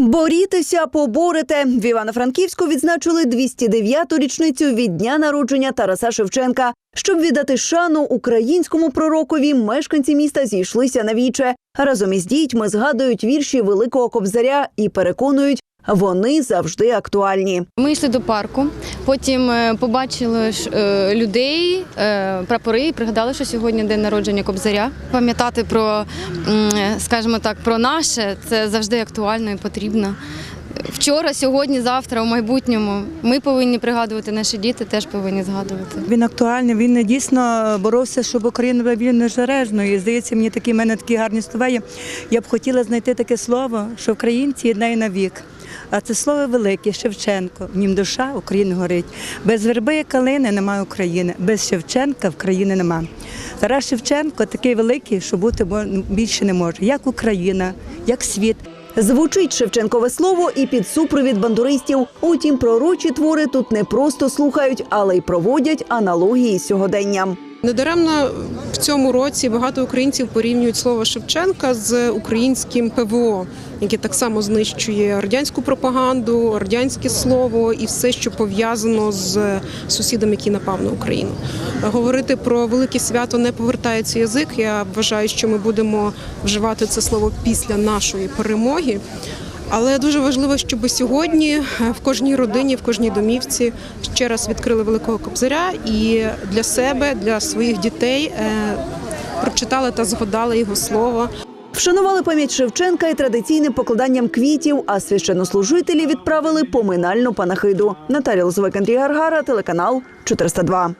Борітеся, поборете. В Івано-Франківську відзначили 209-ту річницю від дня народження Тараса Шевченка. Щоб віддати шану українському пророкові, мешканці міста зійшлися на віче. Разом із дітьми згадують вірші Великого Кобзаря і переконують, вони завжди актуальні. Ми йшли до парку, потім е, побачили е, людей, е, прапори, і пригадали, що сьогодні день народження Кобзаря. Пам'ятати про, скажімо так, про наше це завжди актуально і потрібно. Вчора, сьогодні, завтра, у майбутньому ми повинні пригадувати, наші діти теж повинні згадувати. Він актуальний, він дійсно боровся, щоб Україна була вільною незалежною. І здається, мені такі в мене такі гарні слова є. Я б хотіла знайти таке слово, що українці єднає навік. А це слово велике Шевченко. В нім душа України горить. Без верби і калини немає України, без Шевченка в країни нема. Тарас Шевченко такий великий, що бути більше не може. Як Україна, як світ. Звучить Шевченкове слово і під супровід бандуристів. Утім, пророчі твори тут не просто слухають, але й проводять аналогії з сьогоденням. Недаремно в цьому році багато українців порівнюють слово Шевченка з українським ПВО, яке так само знищує радянську пропаганду, радянське слово і все, що пов'язано з сусідом, який напав на Україну. Говорити про велике свято не повертається язик. Я вважаю, що ми будемо вживати це слово після нашої перемоги. Але дуже важливо, щоб сьогодні е, в кожній родині, в кожній домівці ще раз відкрили великого кобзаря і для себе, для своїх дітей е, прочитали та згадали його слово. Вшанували пам'ять Шевченка і традиційним покладанням квітів, а священнослужителі відправили поминальну панахиду. Наталія Лозовик, Андрій Гаргара, телеканал 402.